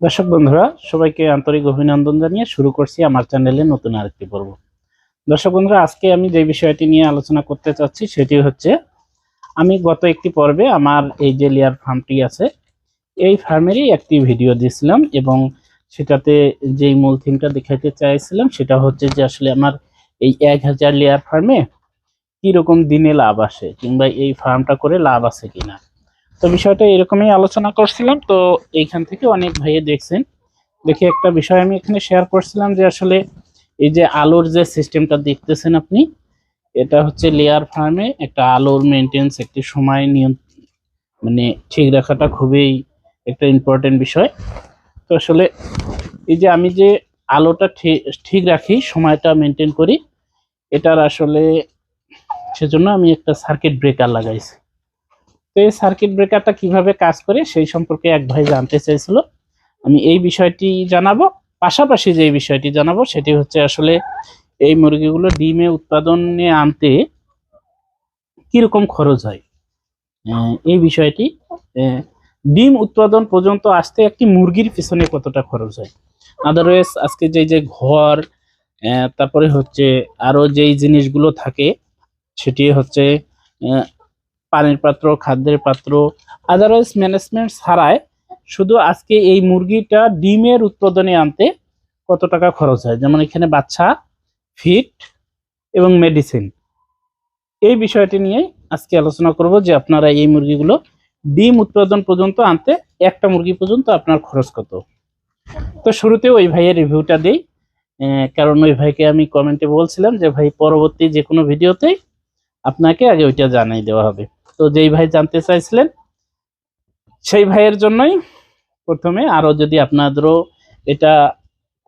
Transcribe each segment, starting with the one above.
দর্শক বন্ধুরা, সবাইকে আন্তরিক অভিনন্দন জানিয়ে শুরু করছি আমার চ্যানেলে নতুন আরেকটি পর্ব। দর্শক বন্ধুরা, আজকে আমি যে বিষয়টি নিয়ে আলোচনা করতে চাচ্ছি, সেটি হচ্ছে আমি গত একটি পর্বে আমার এই যে লেয়ার ফার্মটি আছে, এই ফার্মেরই একটি ভিডিও দিয়েছিলাম এবং সেটাতে যেই মূল থিমটা দেখাইতে চাইছিলাম, সেটা হচ্ছে যে আসলে আমার এই এক হাজার লেয়ার ফার্মে কীরকম দিনে লাভ আসে কিংবা এই ফার্মটা করে লাভ আছে কিনা। তো বিষয়টা এরকমই আলোচনা করছিলাম। তো এইখান থেকে অনেক ভাইয়ে দেখছেন। দেখে একটা বিষয় আমি এখানে শেয়ার করছিলাম যে আসলে এই যে আলোর যে সিস্টেমটা দেখতেছেন আপনি, এটা হচ্ছে লেয়ার ফার্মে একটা আলোর মেনটেন্স একটি সময় নিয়ন মানে ঠিক রাখাটা খুবই একটা ইম্পর্টেন্ট বিষয়। তো আসলে এই যে আমি যে আলোটা ঠিক রাখি, সময়টা মেনটেন করি, এটার আসলে সেজন্য আমি একটা সার্কিট ব্রেকার লাগাইছি। তো এই সার্কিট ব্রেকারটা কীভাবে কাজ করে সেই সম্পর্কে এক ভাই জানতে চাইছিল আমি এই বিষয়টি জানাব। পাশাপাশি যে বিষয়টি জানাব সেটি হচ্ছে আসলে এই মুরগিগুলো ডিমে উৎপাদনে আনতে কীরকম খরচ হয়? এই বিষয়টি ডিম উৎপাদন পর্যন্ত আসতে একটি মুরগির পিছনে কতটা খরচ হয়? আদারওয়াইজ আজকে যে যে ঘর তারপরে হচ্ছে আরও যেই জিনিসগুলো থাকে, সেটি হচ্ছে পানির পাত্র, খাদ্যের পাত্র আদারওয়াইজ ম্যানেজমেন্ট ছাড়াই শুধু আজকে এই মুরগিটা ডিমের উৎপাদনে আনতে কত টাকা খরচ হয়? যেমন এখানে বাচ্চা ফিট এবং মেডিসিন এই বিষয়টি নিয়ে আজকে আলোচনা করব যে আপনারা এই মুরগিগুলো ডিম উৎপাদন পর্যন্ত আনতে একটা মুরগি পর্যন্ত আপনার খরচ কত। তো শুরুতে ওই ভাইয়ের রিভিউটা দেই। কারণ ওই ভাইকে আমি কমেন্টে বলছিলাম যে, ভাই, পরবর্তী যে কোনো ভিডিওতেই আপনাকে আগে ওইটা জানাই দেওয়া হবে। তো যেই ভাই জানতে চাইছিলেন সেই ভাইয়ের জন্যই প্রথমে আরও যদি আপনাদেরও এটা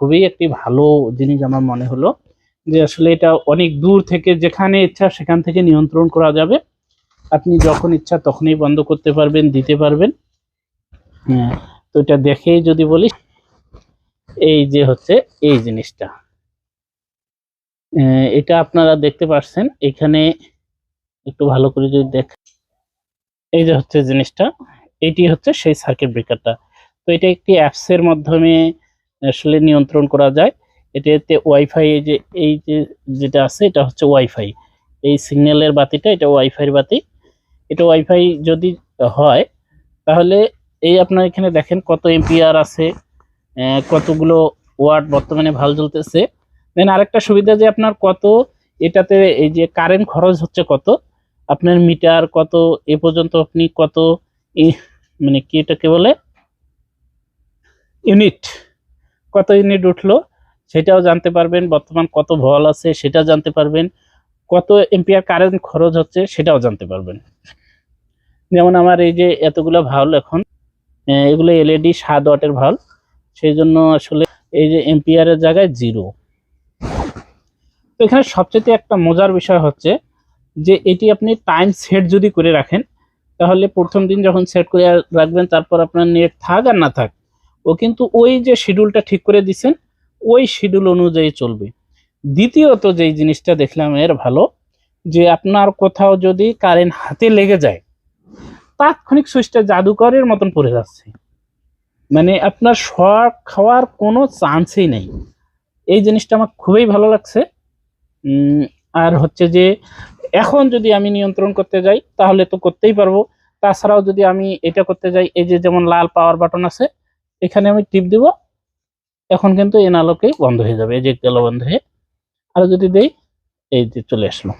খুবই একটি ভালো জিনিস আমার মনে হলো যে আসলে এটা অনেক দূর থেকে যেখানে ইচ্ছা সেখান থেকে নিয়ন্ত্রণ করা যাবে। আপনি যখন ইচ্ছা তখনই বন্ধ করতে পারবেন দিতে পারবেন। হ্যাঁ, তো এটা দেখেই যদি বলি এই যে হচ্ছে এই জিনিসটা। এটা আপনারা দেখতে পাচ্ছেন এখানে একটু ভালো করে যদি দেখ এই যে হচ্ছে জিনিসটা, এটি হচ্ছে সেই সার্কিট ব্রেকারটা তো এটা একটি অ্যাপসের মাধ্যমে আসলে নিয়ন্ত্রণ করা যায়। এটাতে ওয়াইফাই যে, এই যে যেটা আছে, এটা হচ্ছে ওয়াইফাই এই সিগন্যালের বাতিটা, এটা ওয়াইফাইয়ের বাতি। এটা ওয়াইফাই যদি হয়, তাহলে এই আপনার এখানে দেখেন কত এম্পিয়ার আছে কতগুলো ওয়াট বর্তমানে ভালো চলতেছে দেন আরেকটা সুবিধা যে আপনার কত, এটাতে এই যে কারেন্ট খরচ হচ্ছে কত আপনার মিটার কত, এ পর্যন্ত আপনি কত মানে কি এটাকে বলে? ইউনিট। কত ইউনিট উঠল? সেটাও জানতে পারবেন। বর্তমান কত ভল আছে সেটা জানতে পারবেন। কত এম্পিয়ার কারেন্ট খরচ হচ্ছে সেটাও জানতে পারবেন। যেমন আমার এই যে এতগুলো ভালো এখন এগুলো এলইডি সাত ওয়াটের ভালো। সেই জন্য আসলে এই যে এম্পিয়ারের জায়গায় জিরো তো এখানে সবচেয়ে একটা মজার বিষয় হচ্ছে যে এটি আপনি টাইম সেট যদি করে রাখেন, তাহলে প্রথম দিন যখন সেট করে রাখবেন, তারপর আপনার নেট থাক আর না থাক, ও কিন্তু ওই যে শিডিউলটা ঠিক করে দিছেন, ওই শিডিউল অনুযায়ী চলবে। দ্বিতীয়ত যেই জিনিসটা দেখলাম এর ভালো, যে আপনার কোথাও যদি কারেন্ট হাতে লেগে যায়, তাৎক্ষণিক সুইচটা জাদুকরের মতন পড়ে যাচ্ছে। মানে আপনার শর্ট খাওয়ার কোনো চান্সই নেই। এই জিনিসটা আমার খুবই ভালো লাগছে। আর হচ্ছে যে এখন যদি আমি নিয়ন্ত্রণ করতে যাই, তাহলে তো করতেই পারব। তাছাড়াও যদি আমি এটা করতে যাই, এই যে যেমন লাল পাওয়ার বাটন আছে, এখানে আমি টিপ দিব। এখন কিন্তু এন আলোকেই বন্ধ হয়ে যাবে, এই যে গেল বন্ধ হয়ে। আর যদি দেই, এই যে চলে আসলো।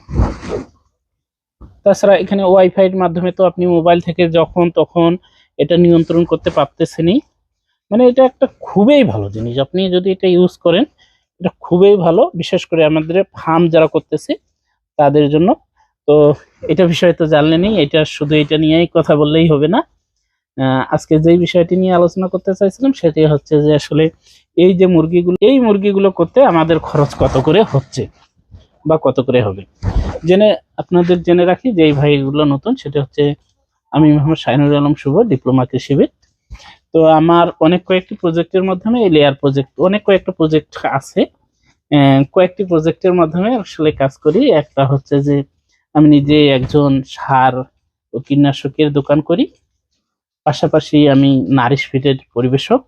তাছাড়া এখানে ওয়াইফাইয়ের মাধ্যমে তো আপনি মোবাইল থেকে যখন তখন এটা নিয়ন্ত্রণ করতে পারতেছেনই। মানে এটা একটা খুবই ভালো জিনিস। আপনি যদি এটা ইউজ করেন এটা খুবই ভালো, বিশেষ করে আমাদের ফার্ম যারা করতেছে, তাদের জন্য। তো এটা বিষয়ে তো জানলেনই এটা শুধু এটা নিয়েই কথা বললেই হবে না। আজকে যেই বিষয়টি নিয়ে আলোচনা করতে চাইছিলাম, সেটি হচ্ছে যে আসলে এই যে মুরগিগুলো, এই মুরগিগুলো করতে আমাদের খরচ কত করে হচ্ছে বা কত করে হবে। জেনে, আপনাদের জেনে রাখি যে এই ভাইগুলো নতুন, সেটা হচ্ছে আমি মোহাম্মদ শাহিনুর আলম শুভ, ডিপ্লোমা কৃষিবিদ। তো আমার অনেক কয়েকটি প্রজেক্টের মাধ্যমে এই লেয়ার প্রজেক্ট অনেক কয়েকটা প্রজেক্ট আছে। কয়েকটি প্রজেক্টের মাধ্যমে আসলে কাজ করি। একটা হচ্ছে যে, আমি নিজে একজন সার ও কীটনাশকের দোকান করি। পাশাপাশি আমি নারিশ ফিটের পরিবেশক।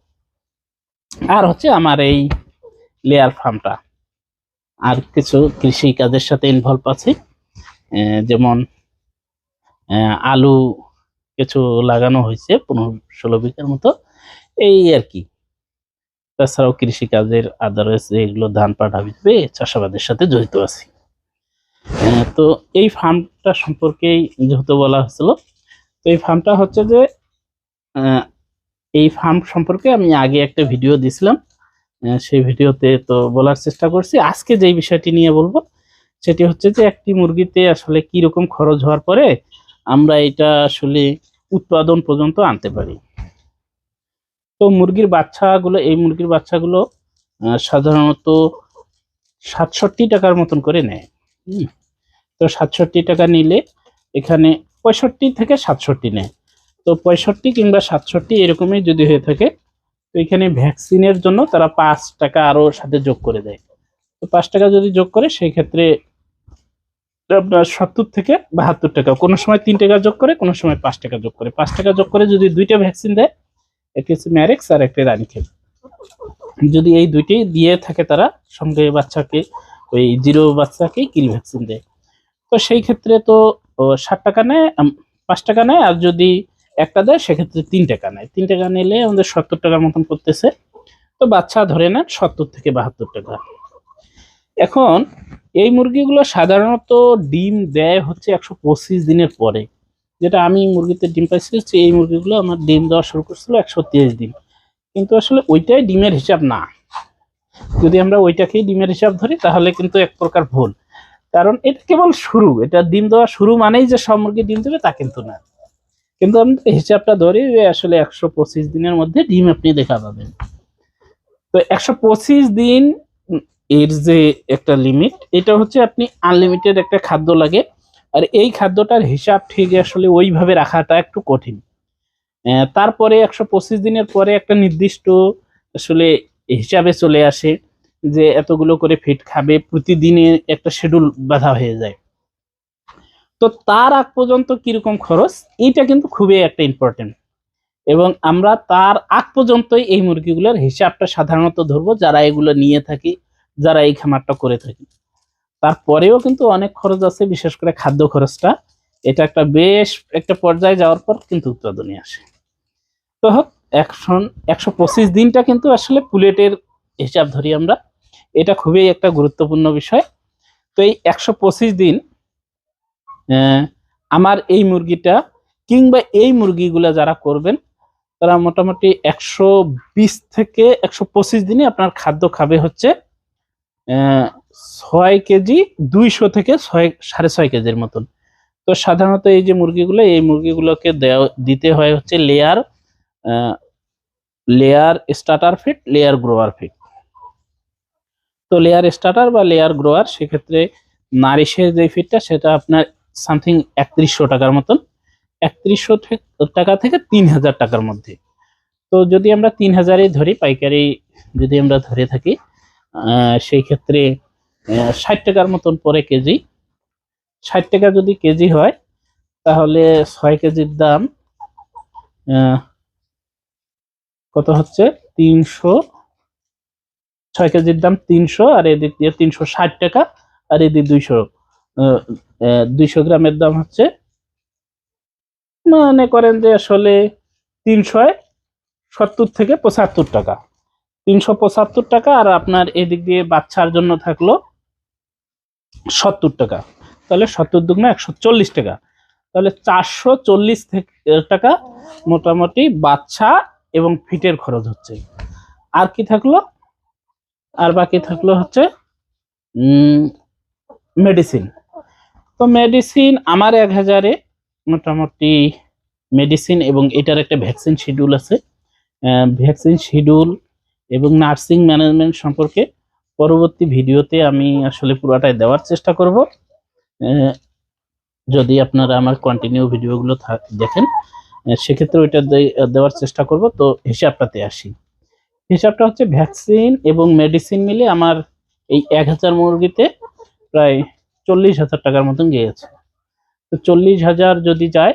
আর হচ্ছে আমার এই লেয়ার ফার্মটা আর কিছু কৃষি কাজের সাথে ইনভলভ আছে। যেমন আলু কিছু লাগানো হয়েছে পনেরো ষোলো বিঘার মতো। এই আর কি। তাছাড়াও কৃষি কাজের আদারস, এগুলো ধান পাট হাবিবে চাষাবাদের সাথে জড়িত আছি। তো এই ফার্মটা সম্পর্কেই যেহেতু বলা হয়েছিল, তো এই ফার্মটা হচ্ছে যে এই ফার্ম সম্পর্কে আমি আগে একটা ভিডিও দিছিলাম সেই ভিডিওতে তো বলার চেষ্টা করছি। আজকে যেই বিষয়টি নিয়ে বলব, সেটি হচ্ছে যে একটি মুরগিতে আসলে কি রকম খরচ হওয়ার পরে আমরা এটা আসলে উৎপাদন পর্যন্ত আনতে পারি। তো মুরগির বাচ্চাগুলো, এই মুরগির বাচ্চাগুলো সাধারণত সাতষট্টি টাকার মতন করে নেয়। তো সাতষট্টি টাকা নিলে এখানে পঁয়ষট্টি থেকে সাতষট্টি নেয়। তো পঁয়ষট্টি কিংবা সাতষট্টি এরকমই যদি হয়ে থাকে, তো এখানে ভ্যাকসিনের জন্য তারা পাঁচ টাকা আরও সাথে যোগ করে দেয়। তো পাঁচ টাকা যদি যোগ করে, সেই ক্ষেত্রে আপনার সত্তর থেকে বাহাত্তর টাকা। কোনো সময় তিন টাকা যোগ করে, কোনো সময় পাঁচ টাকা যোগ করে। পাঁচ টাকা যোগ করে যদি দুইটা ভ্যাকসিন দেয় একটি হচ্ছে ম্যারেক্স আর একটা রানিখেল যদি এই দুইটি দিয়ে থাকে তারা, সঙ্গে বাচ্চাকে, ওই জিরো বাচ্চাকে কিল ভ্যাকসিন দেয়। তো সেই ক্ষেত্রে তো ষাট টাকা নেয় পাঁচ টাকা নেয়, আর যদি একটা দেয়, সেক্ষেত্রে তিন টাকা নেয়। তিন টাকা নিলে আমাদের সত্তর টাকার মতন করতেছে। তো বাচ্চা ধরে নেন সত্তর থেকে বাহাত্তর টাকা। এখন এই মুরগিগুলো সাধারণত ডিম দেয় হচ্ছে একশো পঁচিশ দিনের পরে। যেটা আমি মুরগিতে ডিম পাইছি এই মুরগিগুলো আমার ডিম দেওয়া শুরু করছিল একশো তেইশ দিন। কিন্তু আসলে ওইটাই ডিমের হিসাব না। যদি আমরা ওইটাকেই ডিমের হিসাব ধরি, তাহলে কিন্তু এক প্রকার ভুল। কারণ এটা কেবল শুরু, এটা ডিম দেওয়া শুরু মানেই যে সব মুরগি ডিম দেবে তা কিন্তু না। কিন্তু আমি হিসাবটা ধরি, যে আসলে একশো পঁচিশ দিনের মধ্যে ডিম আপনি দেখা পাবেন। তো একশো পঁচিশ দিন এর যে একটা লিমিট এটা হচ্ছে আপনি আনলিমিটেড একটা খাদ্য লাগে। আর এই খাদ্যটার হিসাব ঠিক আসলে ওইভাবে রাখাটা একটু কঠিন। তারপরে একশো পঁচিশ দিনের পরে একটা নির্দিষ্ট আসলে হিসাবে চলে আসে যে এতগুলো করে ফিট খাবে, প্রতিদিনে একটা শিডিউল বাধা হয়ে যায়। তো তার আগ পর্যন্ত কীরকম খরচ? এইটা কিন্তু খুবই একটা ইম্পর্টেন্ট এবং আমরা তার আগ পর্যন্তই এই মুরগিগুলোর হিসাবটা সাধারণত ধরবো, যারা এগুলো নিয়ে থাকি। যারা এই খামারটা করে থাকি তারপরেও কিন্তু অনেক খরচ আছে, বিশেষ করে খাদ্য খরচটা। এটা একটা বেশ একটা পর্যায়ে যাওয়ার পর কিন্তু উৎপাদনে আসে। তো হোক একশন একশো পঁচিশ দিনটা কিন্তু আসলে পুলেটের হিসাব ধরি আমরা। এটা খুবই একটা গুরুত্বপূর্ণ বিষয়। তো এই একশো পঁচিশ দিন আমার এই মুরগিটা কিংবা এই মুরগিগুলা যারা করবেন, তারা মোটামুটি একশো বিশ থেকে একশো পঁচিশ দিনে আপনার খাদ্য খাবে হচ্ছে ছয় কেজি দুইশো থেকে ছয়, সাড়ে ছয় কেজির মতন। তো সাধারণত এই যে মুরগিগুলো, এই মুরগিগুলোকে দেওয়া, দিতে হয় হচ্ছে layer layer starter feed layer grower feed তো লেয়ার স্টার্টার বা লেয়ার গ্রোয়ার সেক্ষেত্রে নারিশের যে ফিটটা সেটা আপনার সামথিং একত্রিশশো টাকার মতন। একত্রিশশো টাকা থেকে তিন হাজার টাকার মধ্যে। তো যদি আমরা তিন হাজারই ধরি, পাইকারি যদি আমরা ধরে থাকি সেই ক্ষেত্রে ষাট টাকার মতন পরে কেজি। ষাট টাকা যদি কেজি হয়, তাহলে ছয় কেজির দাম কত হচ্ছে? তিনশো, ছয় কেজির দাম তিনশো, আর এদিক দিয়ে তিনশো ষাট টাকা, আর এদিক দুইশো দুইশো গ্রামের দাম হচ্ছে, মনে করেন যে আসলে তিনশো সত্তর থেকে পঁচাত্তর টাকা। তিনশো পঁচাত্তর টাকা আর আপনার এদিক দিয়ে বাচ্চার জন্য থাকল সত্তর টাকা। তাহলে সত্তর দুগুণ একশো চল্লিশ টাকা। তাহলে চারশো চল্লিশ টাকা মোটামুটি বাচ্চা এবং ফিটের খরচ হচ্ছে। আর কি থাকল? আর বাকি থাকল হচ্ছে মেডিসিন তো মেডিসিন আমার এক হাজারে মোটামুটি মেডিসিন এবং এটার একটা ভ্যাকসিন শিডিউল আছে। ভ্যাকসিন শিডিউল এবং নার্সিং ম্যানেজমেন্ট সম্পর্কে পরবর্তী ভিডিওতে আমি আসলে পুরোটাই দেওয়ার চেষ্টা করব। যদি আপনারা আমার কন্টিনিউ ভিডিওগুলো দেখেন সেক্ষেত্রে ওইটা দেওয়ার চেষ্টা করব। তো হিসাবটাতে আসি। হিসাবটা হচ্ছে ভ্যাকসিন এবং মেডিসিন মিলে আমার এই এক হাজার মুরগিতে প্রায় চল্লিশ হাজার টাকার মতন গিয়েছে। তো চল্লিশ হাজার যদি যায়,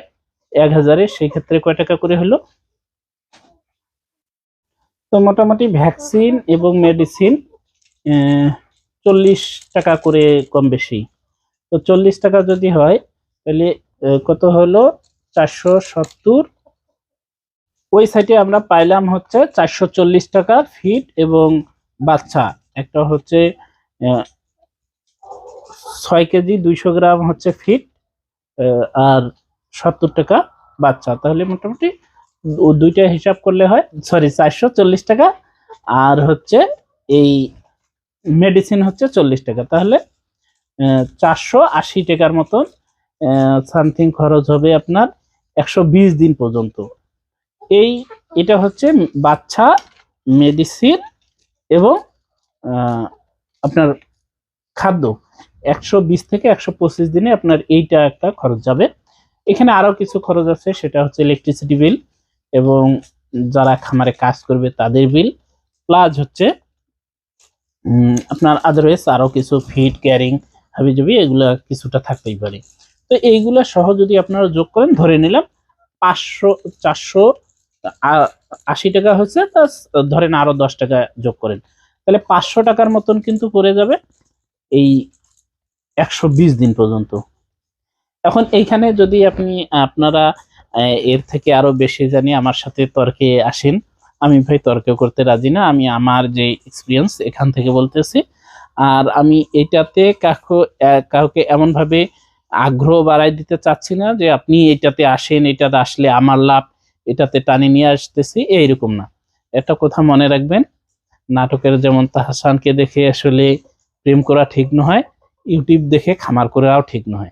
এক হাজারে, সেই ক্ষেত্রে কয় টাকা করে হলো? তো মোটামুটি ভ্যাকসিন এবং মেডিসিন চল্লিশ টাকা করে কম বেশি। তো চল্লিশ টাকা যদি হয়, তাহলে কত হলো? চারশো সত্তর। ওই সাইটে আমরা পাইলাম হচ্ছে চারশো চল্লিশ টাকা ফিট এবং বাচ্চা। একটা হচ্ছে ছয় কেজি দুইশো গ্রাম হচ্ছে ফিট আর সত্তর টাকা বাচ্চা। তাহলে মোটামুটি দুইটা হিসাব করলে হয় সরি চারশো চল্লিশ টাকা। আর হচ্ছে এই মেডিসিন হচ্ছে চল্লিশ টাকা। তাহলে চারশো আশি টাকার মতন সামথিং খরচ হবে আপনার একশো বিশ দিন পর্যন্ত। এই, এটা হচ্ছে বাচ্চা মেডিসিন এবং আপনার খাদ্য। একশো বিশ থেকে একশো পঁচিশ দিনে আপনার এইটা একটা খরচ যাবে। এখানে আরও কিছু খরচ আছে, সেটা হচ্ছে ইলেকট্রিসিটি বিল এবং যারা খামারে কাজ করবে তাদের বিল প্লাস হচ্ছে আপনার আদারওয়াইজ আরও কিছু ফিড ক্যারিং হাবি হাবিজাবি এগুলা কিছুটা থাকতেই পারে। তো এইগুলা সহ যদি আপনারা যোগ করেন, ধরে নিলাম পাঁচশো, চারশো আশি টাকা হচ্ছে তা ধরেন আরও দশ টাকা যোগ করেন। তাহলে পাঁচশো টাকার মতন কিন্তু পড়ে যাবে এই একশো বিশ দিন পর্যন্ত। এখন এইখানে যদি আপনি, আপনারা এর থেকে আরও বেশি জানি আমার সাথে তর্কে আসেন। আমি ভাই তর্ক করতে রাজি না, আমি আমার যে এক্সপিরিয়েন্স এখান থেকে বলতেছি। আর আমি এটাতে কাউকে এমন ভাবে আগ্রহ বাড়াই দিতে চাচ্ছি না যে আপনি এটাতে আসেন, এটাতে আসলে আমার লাভ, এটাতে টানে নিয়ে আসতেছি, এইরকম না। একটা কথা মনে রাখবেন, নাটকের যেমন তাহসানকে দেখে আসলে প্রেম করা ঠিক নয়, ইউটিউব দেখে খামার করাও ঠিক নয়।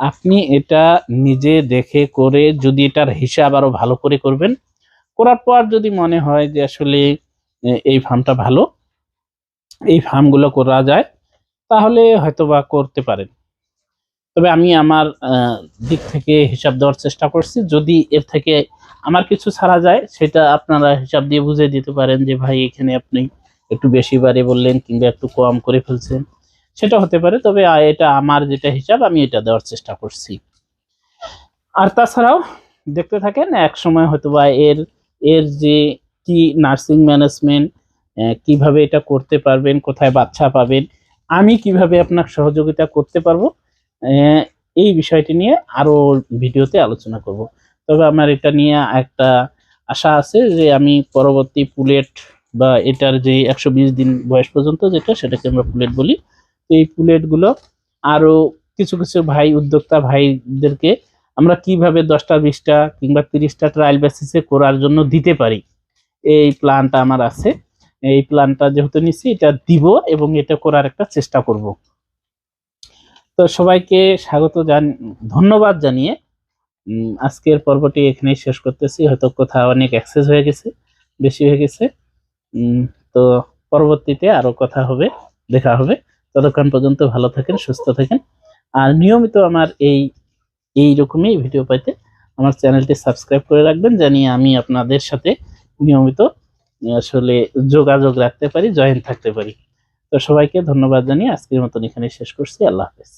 আপনি এটা নিজে দেখে করে যদি এটার হিসাব আরও ভালো করে করবেন, করার পর যদি মনে হয় যে আসলে এই ফার্মটা ভালো, এই ফার্মগুলো করা যায়, তাহলে হয়তো বা করতে পারেন। তবে আমি আমার দিক থেকে হিসাব দেওয়ার চেষ্টা করছি। যদি এর থেকে আমার কিছু ছাড়া যায়, সেটা আপনারা হিসাব দিয়ে বুঝে দিতে পারেন যে, ভাই, এখানে আপনি একটু বেশি বাড়ে বললেন কিংবা একটু কম করে ফেলছেন। সেটা হতে পারে, তবে এটা আমার যেটা হিসাব, আমি এটা দেওয়ার চেষ্টা করছি। আর তাছাড়াও দেখতে থাকেন, এক সময় হয়তো বা এর এর যে কি নার্সিং ম্যানেজমেন্ট কীভাবে এটা করতে পারবেন, কোথায় বাচ্চা পাবেন, আমি কীভাবে আপনার সহযোগিতা করতে পারব এই বিষয়টি নিয়ে আরও ভিডিওতে আলোচনা করব। তবে আমার এটা নিয়ে একটা আশা আছে যে আমি পরবর্তী পুলেট বা এটার যে একশো বিশ দিন বয়স পর্যন্ত যেটা, সেটাকে আমরা পুলেট বলি তো এই পুলেটগুলো আরও কিছু কিছু ভাই উদ্যোক্তা ভাইদেরকে আমরা কীভাবে দশটা, বিশটা কিংবা তিরিশটা ট্রায়াল বেসিসে করার জন্য দিতে পারি? এই প্ল্যানটা আমার আছে। এই প্ল্যানটা যেহেতু নিচ্ছি এটা দিব এবং এটা করার একটা চেষ্টা করব। তো সবাইকে স্বাগত জান, ধন্যবাদ জানিয়ে আজকের পর্বটি এখানেই শেষ করতেছি। হয়তো কোথাও অনেক অ্যাক্সেস হয়ে গেছে, বেশি হয়ে গেছে। তো পরবর্তীতে আরও কথা হবে, দেখা হবে। ততক্ষণ পর্যন্ত ভালো থাকেন, সুস্থ থাকেন। আর নিয়মিত আমার এই এই রকমই ভিডিও পাইতে আমার চ্যানেলটি সাবস্ক্রাইব করে রাখবেন জানিয়ে আমি আপনাদের সাথে নিয়মিত, আসলে যোগাযোগ রাখতে পারি, জয়েন থাকতে পারি। তো সবাইকে ধন্যবাদ জানিয়ে আজকের মতন এখানে শেষ করছি। আল্লাহ হাফেজ।